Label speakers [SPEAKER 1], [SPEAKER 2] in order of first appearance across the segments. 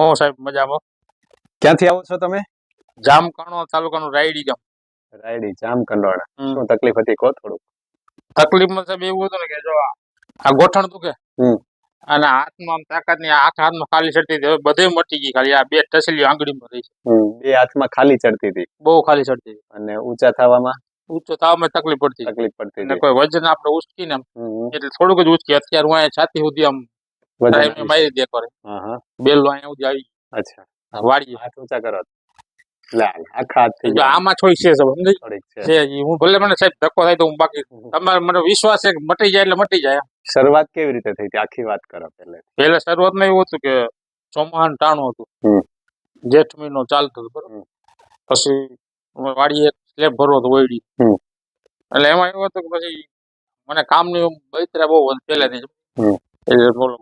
[SPEAKER 1] હું સાહેબ મજામાં.
[SPEAKER 2] ક્યાંથી આવો છો તમે?
[SPEAKER 1] જામકણો તાલુકાનું રાયડી ગામ.
[SPEAKER 2] રાયડી જામ કંડોળા શું તકલીફ હતી કહો થોડું
[SPEAKER 1] તકલીફમાં સાહેબ એવું હતું ને કે જો આ- ગોઠણ તું કે અને હાથમાં આમ તાકાતની આખા હાથમાં ખાલી ચડતી હતી. બધે મટી ગઈ ખાલી. આ બે ટસલીઓ આંગળીમાં રહી છે.
[SPEAKER 2] બે હાથમાં ખાલી ચડતી હતી.
[SPEAKER 1] બહુ ખાલી ચડતી હતી.
[SPEAKER 2] અને ઊંચા થવામાં?
[SPEAKER 1] ઊંચો થવામાં તકલીફ પડતી
[SPEAKER 2] તકલીફ પડતી
[SPEAKER 1] કોઈ વજન આપણે ઉચકી ને આમ એટલે થોડુંક જ ઉચકી અત્યારે હું છાતી સુધી આમ ટાઈમે મારી દે કરે અહીંયા આવી
[SPEAKER 2] અચ્છા.
[SPEAKER 1] વાળી
[SPEAKER 2] હાથ ઊંચા કરો. લાલ આખા હાથ થઈ
[SPEAKER 1] જો આમાં થોડી છે સાહેબ, હું ભલે મને સાહેબ ધક્કો થાય તો હું બાકી તમારે મને વિશ્વાસ છે મટી જાય એટલે મટી જાય
[SPEAKER 2] શરૂઆત કેવી રીતે થઈ હતી? આખી વાત કરો પહેલે
[SPEAKER 1] પહેલા શરૂઆતમાં એવું હતું કે ચોમાહાન ટાણું હતું. જેઠ મહિનો ચાલતો હતો બરોબર? પછી વાડીએ સ્લેબ ભરવો હતો ઓયડી. એટલે એમાં એવું હતું કે પછી મને કામની બૈતરા બહુ પહેલેથી. એટલે બોલો.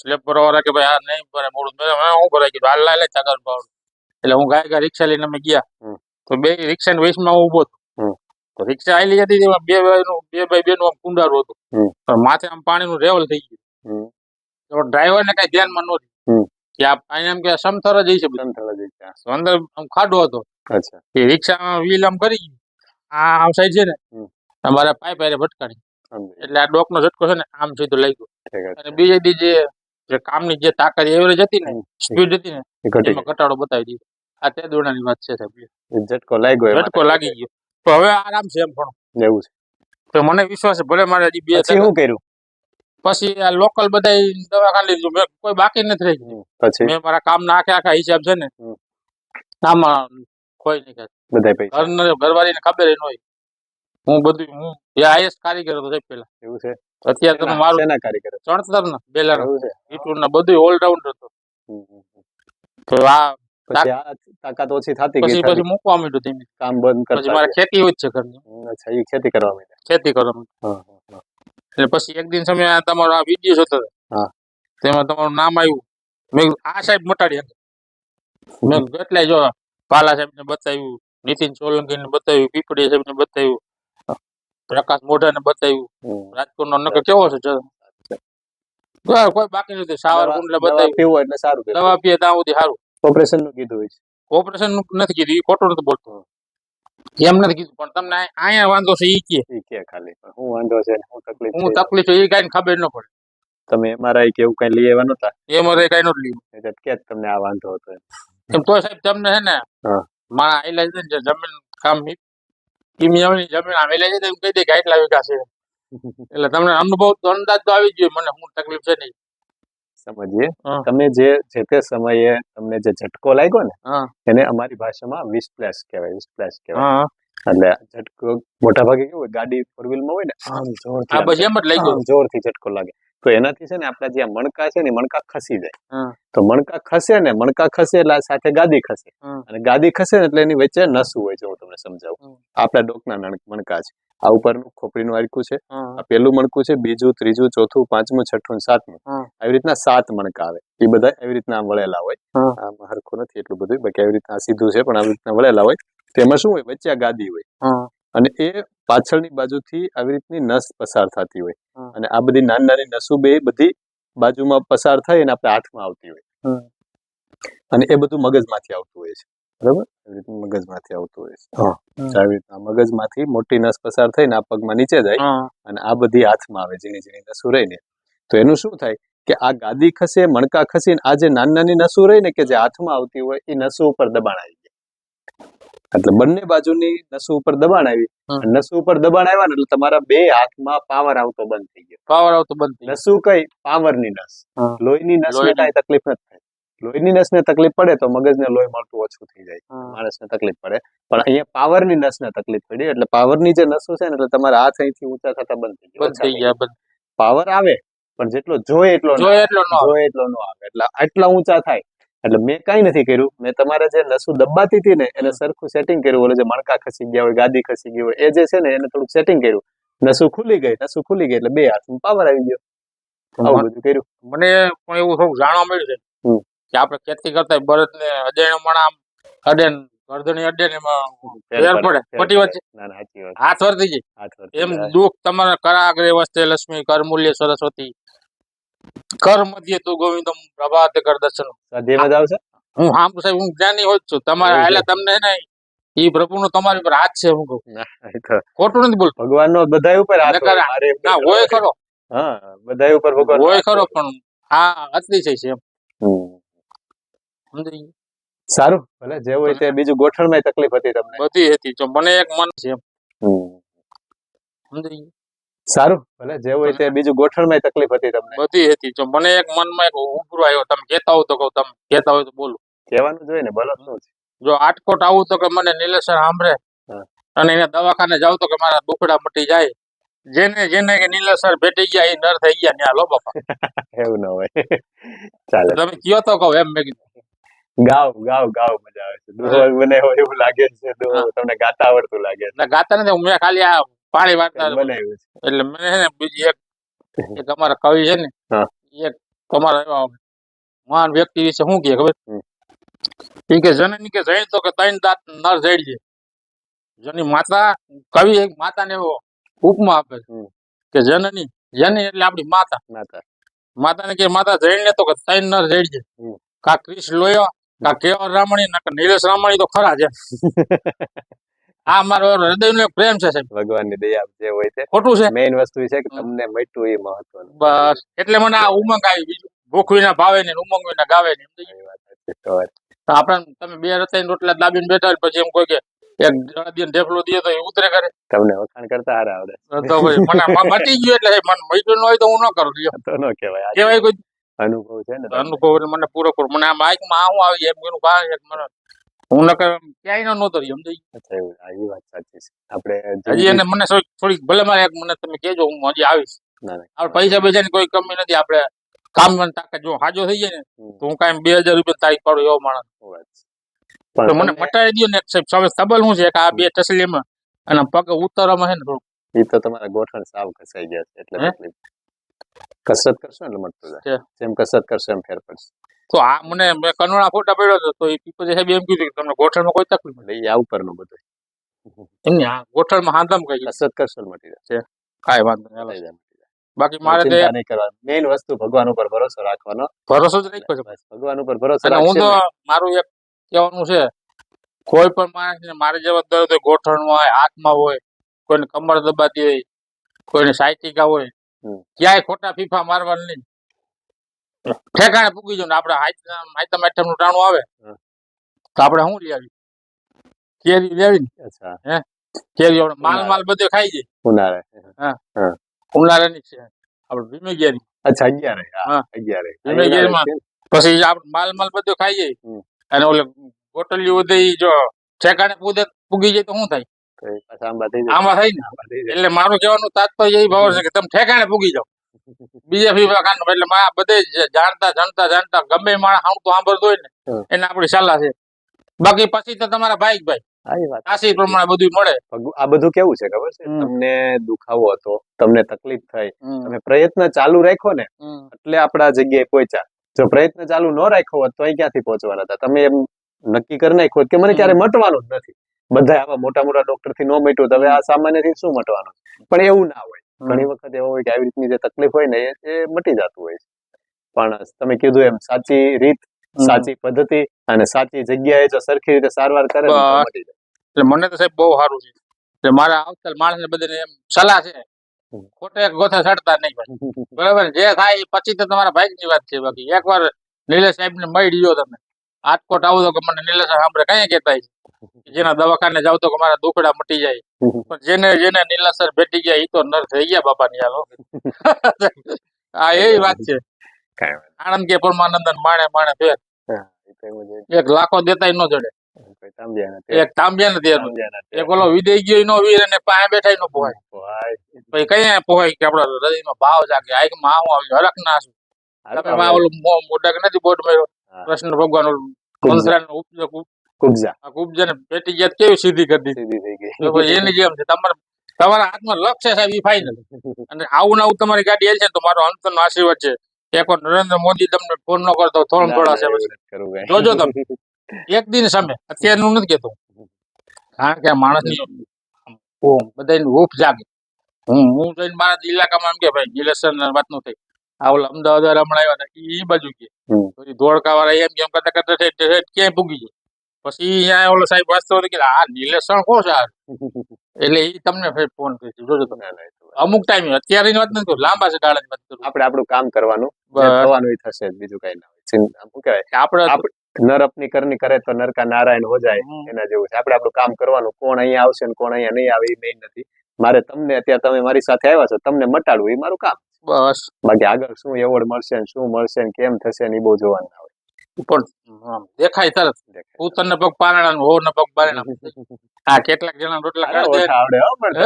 [SPEAKER 1] સ્લેબ ભરવા વાળા કે ભાઈ આ નહીં ભરે મોડું મેં શું ભરાઈ ગયું હાલ લાય ચાકર પાવડ એટલે હું ગાય ગાય રિક્ષા લઈને અમે ગયા. તો બે રિક્ષા ની વેચમાં ઊભો હતો તો રિક્ષા આવેલી હતી બે બે ભાઈનું બે ભાઈ બેનું આમ કુંડારું હતું. પણ માથે આમ પાણી નું રેવલ થઈ ગયું. તો ડ્રાઈવર ને કઈ ધ્યાનમાં નહોતું. કે આ અહીંયા એમ કે સમથર જ છે
[SPEAKER 2] જ
[SPEAKER 1] અંદર આમ ખાડો હતો.
[SPEAKER 2] અચ્છા.
[SPEAKER 1] એ રિક્ષા વ્હીલ આમ કરી ગયું. આ આમ સાઈડ છે ને અમારા પાઇપ હારે ભટકાણી. એટલે આ ડોક નો ઝટકો છે ને આમ સીધો લઈ ગયો અને બીજે દી જે જે કામની જે તાકાત એવરેજ હતી ને સ્પીડ હતી ને એમાં ઘટાડો બતાવી દીધો. આ તે દોડાની વાત છે સાહેબ.
[SPEAKER 2] ઝટકો લાગ્યો
[SPEAKER 1] ઝટકો લાગી ગયો. તો હવે આરામ છે એમ પણ.
[SPEAKER 2] એવું છે.
[SPEAKER 1] તો મને વિશ્વાસ છે ભલે મારે હજી બે
[SPEAKER 2] શું કર્યું?
[SPEAKER 1] પછી આ લોકલ બધા દવાખાને લીધું. મેં કોઈ બાકી નથી રહી.
[SPEAKER 2] પછી?
[SPEAKER 1] મેં મારા કામના આખે આખા હિસાબ છે ને આમાં કોઈ નહીં.
[SPEAKER 2] બધા
[SPEAKER 1] ઘરવાળીને ખબર ન હોય. હું બધું હું એ આઈએસ કારીગર હતો પેલા.
[SPEAKER 2] એવું છે?
[SPEAKER 1] અત્યારે તમે મારું
[SPEAKER 2] એના કારીગર?
[SPEAKER 1] ચણતર ને બેલા
[SPEAKER 2] એવું છે?
[SPEAKER 1] ઈટુર ના બધું ઓલરાઉન્ડ હતો. તો આ
[SPEAKER 2] પછી આ તાકાત ઓછી થતી ગઈ
[SPEAKER 1] પછી પછી મૂકવા માંડ્યું ધીમે
[SPEAKER 2] કામ બંધ
[SPEAKER 1] પછી મારે ખેતી હોય છે ઘરની.
[SPEAKER 2] અચ્છા એ ખેતી કરવા માંડ્યા.
[SPEAKER 1] ખેતી કરવા માંડ્યું. એટલે પછી એક દિન સમય આ તમારો આ વીડિયો જોતો હતો
[SPEAKER 2] હા.
[SPEAKER 1] તેમાં તમારું નામ આવ્યું. મેં આ સાહેબ મટાડી મેં એટલે જો પાલા સાહેબ ને બતાવ્યું નીતિન સોલંકી ને બતાવ્યું પીપળી સાહેબ ને બતાવ્યું પ્રકાશ મોઢા ને બતાવ્યું. રાજકોટ નો નકર કેવો છે કોઈ બાકી નથી સાવર કુંડલે બતાવ્યું.
[SPEAKER 2] પીવો એટલે સારું
[SPEAKER 1] દવા પીએ ત્યાં સુધી સારું.
[SPEAKER 2] ઓપરેશનનું કીધું હોય છે.
[SPEAKER 1] ઓપરેશનનું નથી કીધું એ ખોટું નથી બોલતો. એમ નથી કીધું પણ તમને અહીંયા વાંધો છે ઈ કે.
[SPEAKER 2] ઈ કે ખાલી હું વાંધો છે હું તકલીફ
[SPEAKER 1] હું તકલીફ છે એ કઈ ખબર ન પડે.
[SPEAKER 2] તમે એમઆરઆઈ કે એવું કઈ લઈ આવ્યા નતા
[SPEAKER 1] એ મારે કઈ નતું લીધું
[SPEAKER 2] એટલે કે તમને આ વાંધો હતો એમ.
[SPEAKER 1] તો સાહેબ તમને છે ને. મારા આઈલા છે જમીન કામ કિમિયાની જમીન આવેલા છે એમ કહી દે કે આટલા વીઘા એટલે તમને અનુભવ તો અંદાજ તો આવી ગયો મને શું તકલીફ છે નહીં.
[SPEAKER 2] સમજીએ? તમે જે જે તે સમયે તમને જે ઝટકો લાગ્યો ને એને અમારી ભાષામાં વિસ્પ્લેશ કહેવાય વિસ્પ્લેશ કહેવાય.
[SPEAKER 1] હા.
[SPEAKER 2] એટલે ઝટકો મોટા ભાગે કેવું ગાડી ફોર વ્હીલમાં હોય ને આમ જોરથી
[SPEAKER 1] આ બસ એમ જ
[SPEAKER 2] લાગ્યો. જોરથી ઝટકો લાગે. તો એનાથી છે ને આપણા જે મણકા છે ને મણકા ખસી જાય. તો મણકા ખસે ને મણકા ખસે એટલે સાથે ગાદી ખસે. અને ગાદી ખસે ને એટલે એની વચ્ચે નસું હોય છે હું તમને સમજાવું. આપણા ડોકના મણકા છે. આ ઉપરનું ખોપરીનું હાડકું છે. આ પેલું મણકું છે બીજું ત્રીજું ચોથું પાંચમું છઠ્ઠું સાતમું. આવી રીતના સાત મણકા આવે. એ બધા એવી રીતના વળેલા હોય. આમ હરખું નથી એટલું બધું બાકી આવી રીતના સીધું છે પણ આવી રીતના વળેલા હોય. તેમાં શું હોય? વચ્ચે ગાદી હોય. અને એ પાછળની બાજુથી આવી રીતની નસ પસાર થતી હોય. અને આ બધી નાની નાની નસો બે બધી બાજુમાં પસાર થાય અને આપણે હાથમાં આવતી હોય. અને એ બધું મગજમાંથી આવતું હોય છે. બરાબર? રીતનું મગજમાંથી આવતું હોય છે. આવી રીતના મગજમાંથી મોટી નસ પસાર થઈને આ પગમાં નીચે જાય અને આ બધી હાથમાં આવે ઝીણી ઝીણી નસો રહીને તો એનું શું થાય કે આ ગાદી ખસે મણકા ખસે ને આ જે નાની નાની નસો રહી ને કે જે હાથમાં આવતી હોય એ નસો ઉપર દબાણ આવી એટલે બંને બાજુની નસો ઉપર દબાણ આવી. નસો ઉપર દબાણ આવ્યા ને એટલે તમારા બે હાથમાં પાવર આવતો બંધ થઈ ગયો.
[SPEAKER 1] પાવર આવતો બંધ
[SPEAKER 2] નસુ કઈ? પાવરની નસ. લોહીની નસને કાંઈ તકલીફ નથી થાય. લોહીની નસને તકલીફ પડે તો મગજને લોહી મળતું ઓછું થઈ જાય. માણસને તકલીફ પડે. પણ અહીંયા પાવરની નસને તકલીફ પડી એટલે પાવરની જે નસો છે ને એટલે તમારા હાથ અહીંથી ઊંચા થતા બંધ થઈ ગયા.
[SPEAKER 1] બંધ થઈ ગયા
[SPEAKER 2] પાવર આવે પણ જેટલો જોઈએ એટલો
[SPEAKER 1] જોઈએ એટલો ન આવે.
[SPEAKER 2] એટલે આટલા ઊંચા થાય. એટલે મેં કઈ નથી કર્યું. મેં તમારે જે લસુ દબાતી હતી ને એને સરખું સેટિંગ કર્યું. ઓલે જે મણકા ખસી ગયા હોય ગાદી ખસી ગઈ હોય એ જે છે ને એને થોડુંક સેટિંગ કર્યું. નસું ખુલી ગઈ નસું ખુલી ગઈ એટલે બે હાથમાં પાવર આવી ગયો. આવું બધું કર્યું.
[SPEAKER 1] મને પણ એવું થોડું જાણવા મળ્યું છે કે આપણે ખેતી કરતા બળદ ને અડેણ મણ અડે ગરદણી અડે ને એમાં ફેર પડે ખોટી વાત. હાથ વર્તી જાય એમ દુઃખ તમારા કરાગ્રે વસ્તે લક્ષ્મી કર મૂલ્ય સરસ્વતી. કર મધ્ય તું ગોવિંદમ પ્રભાત કર. દર્શન
[SPEAKER 2] સ્વાધ્યાયમાં જ આવશે?
[SPEAKER 1] હું હા સાહેબ હું જ્ઞાની હોત છું. તમારે એટલે તમને ને એ પ્રભુ નો તમારી ઉપર હાથ છે હું કહું.
[SPEAKER 2] ના,
[SPEAKER 1] ખોટું નથી બોલતો.
[SPEAKER 2] ભગવાનનો બધા ઉપર હાથ
[SPEAKER 1] ના હોય ખરો.
[SPEAKER 2] હા બધા ઉપર ભગવાન
[SPEAKER 1] હોય ખરો પણ આ અતિશય છે એમ. સમજી
[SPEAKER 2] સારું ભલે જે હોય તે બીજું ગોઠણમાં તકલીફ હતી તમને.
[SPEAKER 1] બધી હતી જો મને એક મન છે સમજી?
[SPEAKER 2] સારું. ભલે જે હોય તે બીજું ગોઠણમાં તકલીફ હતી તમને.
[SPEAKER 1] બધી હતી. જો મને એક મનમાં એક ઉભરો આવ્યો. તમે કહેતા હો તો કહું તમે કહેતા હોય તો બોલો.
[SPEAKER 2] કહેવાનું જોઈએ ને બોલો શું છે.
[SPEAKER 1] જો આટકોટ આવું તો કે મને નીલેશ્વર સાંભળે અને એને દવાખાને જાવ તો કે મારા દુખડા મટી જાય. જેને જેને કે નીલેશ્વર ભેટી ગયા એ નર થઈ ગયા ન્યા લો બાપા.
[SPEAKER 2] એવું ન હોય. ચાલે.
[SPEAKER 1] તમે કયો તો કહો એમ મેં કીધું.
[SPEAKER 2] ગાવ ગાવ ગાવ મજા આવે છે. મને એવું લાગે છે. તમને ગાતા આવડતું લાગે છે.
[SPEAKER 1] ગાતા નથી હું ખાલી આ પાણી વાર્તા
[SPEAKER 2] બનાવ્યું છે.
[SPEAKER 1] એટલે મને છે ને બીજી એક એક અમારા કવિ છે ને
[SPEAKER 2] હા.
[SPEAKER 1] એક તમારા એવા મહાન વ્યક્તિ વિશે શું કહે ખબર?
[SPEAKER 2] હમ.
[SPEAKER 1] ઈ કે જનની કે જઈ તો કે ત્રણ દાંત નર જડજે જની માતા કવિ એક માતાને એવો ઉપમા આપે છે.
[SPEAKER 2] હમ.
[SPEAKER 1] કે જનની જની એટલે આપણી માતા.
[SPEAKER 2] માતા.
[SPEAKER 1] માતાને કે માતા જઈને તો કે ત્રણ નર જડજે
[SPEAKER 2] હમ.
[SPEAKER 1] કા ક્રિશ લોયો કા કેવર રામણી ના કે નીલેશ રામણી તો ખરા છે આ મારો હૃદયનો એક પ્રેમ છે સાહેબ.
[SPEAKER 2] ભગવાનની દયા જે હોય છે.
[SPEAKER 1] ખોટું છે.
[SPEAKER 2] મેઇન વસ્તુ છે કે તમને મટ્યું એ મહત્વનું.
[SPEAKER 1] બસ. એટલે મને આ ઉમંગ આવી બીજું ભૂખ વિના ભાવે ને ઉમંગ વિના ગાવે ને
[SPEAKER 2] એ વાત સાચી. તો
[SPEAKER 1] આપણે તમે બે રતાઈ રોટલા દાબીને બેઠા હોય પછી એમ કોઈ કે એક જણા ઢેફલો દે તો એ ઉતરે કરે
[SPEAKER 2] તમને વખાણ કરતા હારા આવડે.
[SPEAKER 1] તો ભાઈ મને મટી ગયું એટલે મને મટ્યું ન હોય તો હું ન કરું
[SPEAKER 2] તો ન કહેવાય.
[SPEAKER 1] કહેવાય કોઈ.
[SPEAKER 2] અનુભવ છે ને
[SPEAKER 1] અનુભવ મને પૂરો પૂરો મને આ માઇકમાં આવું આવી એમ કે મને હું નકર ક્યાંય નો નહોતો રહ્યો
[SPEAKER 2] આ એ વાત સાચી છે. આપણે
[SPEAKER 1] હજી એને મને થોડીક ભલે મારે એક મને તમે કહેજો હું હજી આવીશ. આપણે પૈસા પૈસાની કોઈ કમી નથી આપણે કામ તાકાત જો હાજો થઈ જાય ને તો હું કાંઈ બે હજાર રૂપિયા તારીખ પાડું એવો માણસ. તો મને મટાડી દો ને સાહેબ. સાહેબ સબલ શું છે? કે આ બે તસલીમાં અને પગ ઉતારવામાં છે ને થોડું
[SPEAKER 2] એ તો તમારા ગોઠણ સાવ ઘસાઈ ગયા છે એટલે કસરત કરશો એટલે મટતું. જાય. જેમ કસરત કરશો એમ ફેર પડશે.
[SPEAKER 1] તો આ મને મેં કનોડા ફોટા પડ્યો હતો તો એ પીપલ સાહેબ એમ કીધું કે તમને ગોઠણમાં કોઈ તકલીફ
[SPEAKER 2] ઈ આ ઉપરનો બધો.
[SPEAKER 1] એમને આ ગોઠણમાં હાંધમ કહી
[SPEAKER 2] કસરત કરશલ મટી જાય
[SPEAKER 1] કાંઈ વાંધો નહીં બાકી મારે
[SPEAKER 2] મેઇન વસ્તુ ભગવાન ઉપર ભરોસો રાખવાનો.
[SPEAKER 1] ભરોસો જ રાખ્યો છે.
[SPEAKER 2] ભગવાન ઉપર ભરોસો
[SPEAKER 1] અને હું તો મારું એક કહેવાનું છે કોઈ પણ માણસને મારે જેવા દર્દ હોય ગોઠણમાં હોય હાથમાં હોય કોઈને કમર દબાતી હોય કોઈને સાયટિકા હોય ક્યાંય ખોટા ફીફા મારવા નહીં. ઠેકાણે પૂગી જવું ને આપણે હાઈતમ આઈટમનું ટાણું આવે તો આપડે શું લઈ આવી કેરી લેવી ને?
[SPEAKER 2] અચ્છા.
[SPEAKER 1] કેરી માલ માલ બધે ખાઈ જાય.
[SPEAKER 2] ઉનાળે.
[SPEAKER 1] ઉનાળે ની છે. આપડે ભીમે કેરી.
[SPEAKER 2] અચ્છા અગિયારે. હા
[SPEAKER 1] હા.
[SPEAKER 2] અગિયારે.
[SPEAKER 1] ધીમે ગેરમાં. પછી આપડે માલ માલ બધો ખાઈ જાય અને ઓલે ગોટલી ઉદય જો ઠેકાણે પૂદે પૂગી જાય તો શું થાય? આમાં થાય ને. એટલે મારું કહેવાનું તાત્પર્ય એ ભાવ છે કે તમે ઠેકાણે પૂગી જાઓ. બીજા ખાન એટલે માં બધે જાણતા જાણતા જાણતા ગમે માણસ આમ તો સાંભળતો હોય ને એને આપણી સલાહ છે. બાકી પછી તો તમારા ભાઈ ભાઈ.
[SPEAKER 2] હા એ વાત.
[SPEAKER 1] રાશિ પ્રમાણે બધું મળે.
[SPEAKER 2] આ બધું કેવું છે ખબર છે? તમને દુખાવો હતો તમને તકલીફ થઈ. તમે પ્રયત્ન ચાલુ રાખ્યો ને. એટલે આપણા જગ્યાએ પહોંચ્યા. જો પ્રયત્ન ચાલુ ન રાખ્યો હોત તો અહીં ક્યાંથી પહોંચવાના હતા? તમે એમ નક્કી કરી નાખ્યો કે મને ક્યારે મટવાનું જ નથી. બધા આવા મોટા મોટા ડોક્ટરથી ન મટ્યું તો હવે આ સામાન્યથી શું મટવાનું પણ એવું ના હોય. ઘણી વખત એવો હોય કે આવી રીતની જે તકલીફ હોય ને એ મટી જતું હોય છે. પણ તમે કીધું એમ સાચી રીત સાચી પદ્ધતિ અને સાચી જગ્યાએ જો સરખી રીતે સારવાર કરે
[SPEAKER 1] એટલે મને તો સાહેબ બહુ સારું છે. એટલે મારા આવતા માણસને બધાને એમ સલાહ છે. ખોટે ગોથે સડતા નહીં બરાબર? જે થાય એ પછી તો તમારા ભાઈ ની વાત છે બાકી. એકવાર નીલેશ સાહેબ ને મળી ગયો તમે. આજકોટ આવો તો મને નીલેશ સાંભળે કઈ કહેતા જેના દવાખાને જાવ તો મારા દુખડા મટી જાય. પણ જેને જેને નીલાસર ભેટી ગયા એ તો નર થઈ ગયા બાપા ની હાલો. હા એ વાત છે. આણંદ કે પરમાનંદન માણે માણે ફેર. એક લાખો દેતા ન જડે.
[SPEAKER 2] તાંબિયા નથી.
[SPEAKER 1] એક તાંબિયા ને તેનું એક ઓલો વિદેશ ગયો નો વીર અને પાસે બેઠા નો પોહાય. પછી કઈ પોહાય કે આપડા હૃદયનો ભાવ જાગે? આંખમાં આવું આવ્યું હરખ ના
[SPEAKER 2] છું.
[SPEAKER 1] તમે માં ઓલું મો- મોઢક નથી બોટ માર્યો કૃષ્ણ ભગવાન. મંત્રાનો
[SPEAKER 2] કુબજા.
[SPEAKER 1] પેટી કેવી સીધી કરી દીધી?
[SPEAKER 2] સીધી થઈ ગઈ.
[SPEAKER 1] તો એની જેમ છે. તમારે તમારા હાથમાં લક્ષ્ય સાહેબ ઈ ફાઈનલ અને આવું ને આવું તમારી ગાડી હાલ છે ને તો મારો અંતરનો આશીર્વાદ છે. એકવાર નરેન્દ્ર મોદી તમને ફોન ન કરતો થોડું
[SPEAKER 2] ના, ના.
[SPEAKER 1] જોજો તમે. એક દિન સામે. અત્યારનું નથી કેતો. કારણ કે આ માણસની બધાની હૂફ જાગે. હું હું જઈને મારા ઇલાકામાં એમ કે ભાઈ ઇલેક્શન વાતનું થઈ. આ ઓલા અમદાવાદ હમણાં આવ્યા હતા. ઈ બાજુ ગયા. ધોળકા વાળા એમ કેમ કરતા કરતા ક્યાંય પૂગી જાય પછી અહીંયા ઓલો સાહેબ વાંચતો હતો કે આ નિલેશણ કોણ છે એટલે એ તમને ફેર ફોન કરશે. જોજો તમે. અમુક ટાઈમ અત્યારે વાત નથી કરું, લાંબા છે ગાળાની વાત કરું.
[SPEAKER 2] આપણે આપણું કામ કરવાનું. થવાનું એ થશે બીજું કઈ ના હોય. શું કહેવાય?
[SPEAKER 1] આપણે
[SPEAKER 2] નર અપની કરની કરે તો નરકા નારાયણ હો જાય. એના જેવું છે. આપણે આપણું કામ કરવાનું. કોણ અહીંયા આવશે ને કોણ અહીંયા નહીં આવે એ મેઇન નથી. મારે તમને અત્યારે તમે મારી સાથે આવ્યા છો. તમને મટાડવું એ મારું કામ
[SPEAKER 1] બસ.
[SPEAKER 2] બાકી આગળ શું એવોર્ડ મળશે ને શું મળશે ને કેમ થશે ને એ બહુ જોવાનું
[SPEAKER 1] પણ દેખાય તરત
[SPEAKER 2] દેખાય.
[SPEAKER 1] ઉત્તર ને પગ પારણા ને ને પગ પારણા હા કેટલાક જણા રોટલા કાઢી
[SPEAKER 2] આવડે હો પણ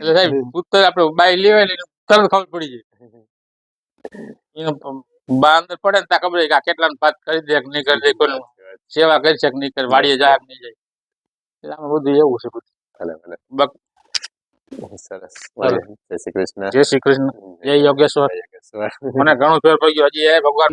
[SPEAKER 1] એટલે સાહેબ ઉત્તર આપણે બાય લેવાય ને તરત ખબર પડી જાય. એનો બા અંદર પડે ને ત્યાં ખબર કે આ કેટલા પાત કરી દે કે નહીં કરી દે કોઈ સેવા કરી શકે કે નહીં કરે વાડીએ જાય નહીં જાય. એટલે આમાં બધું એવું છે બધું.
[SPEAKER 2] ભલે, ભલે.
[SPEAKER 1] બક-
[SPEAKER 2] સરસ. જય શ્રી કૃષ્ણ.
[SPEAKER 1] જય શ્રી કૃષ્ણ. જય યોગેશ્વર. મને ઘણું ફેર પડી ગયો. હજી એ ભગવાન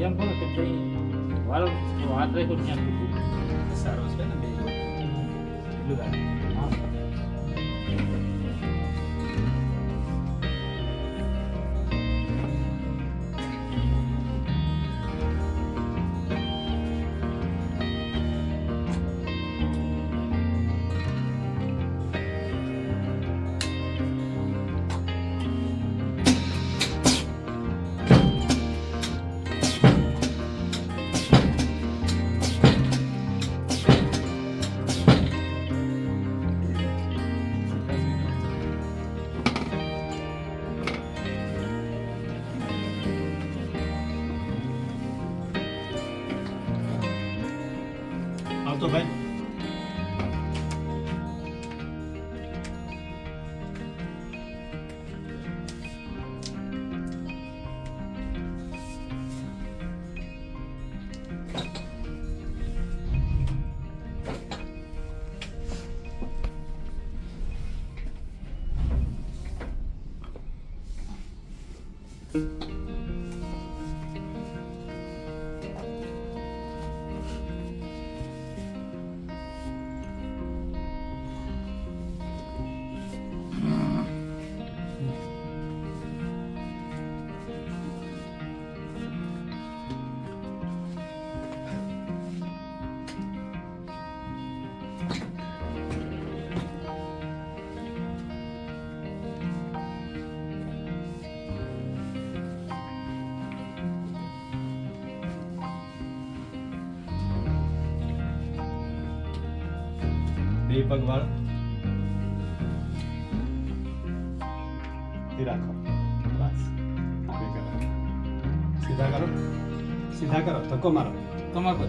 [SPEAKER 1] એમ કોને કે ભાઈ વાળ હાથ રાખ્યો ત્યાં સુધી
[SPEAKER 3] સારો છે ને બે એટલું Thank you. બે પગ વાળો એ રાખો બસ આવી કરો સીધા કરો સીધા કરો ધક્કો મારો
[SPEAKER 1] તમારે પર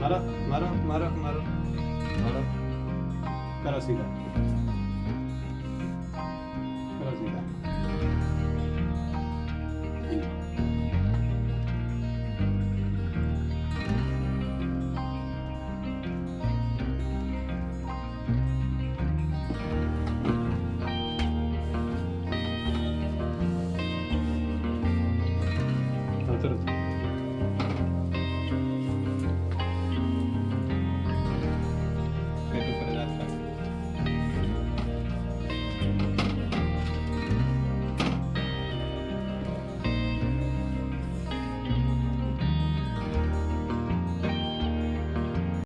[SPEAKER 3] મારો મારો મારો મારો મારો કરો સીધા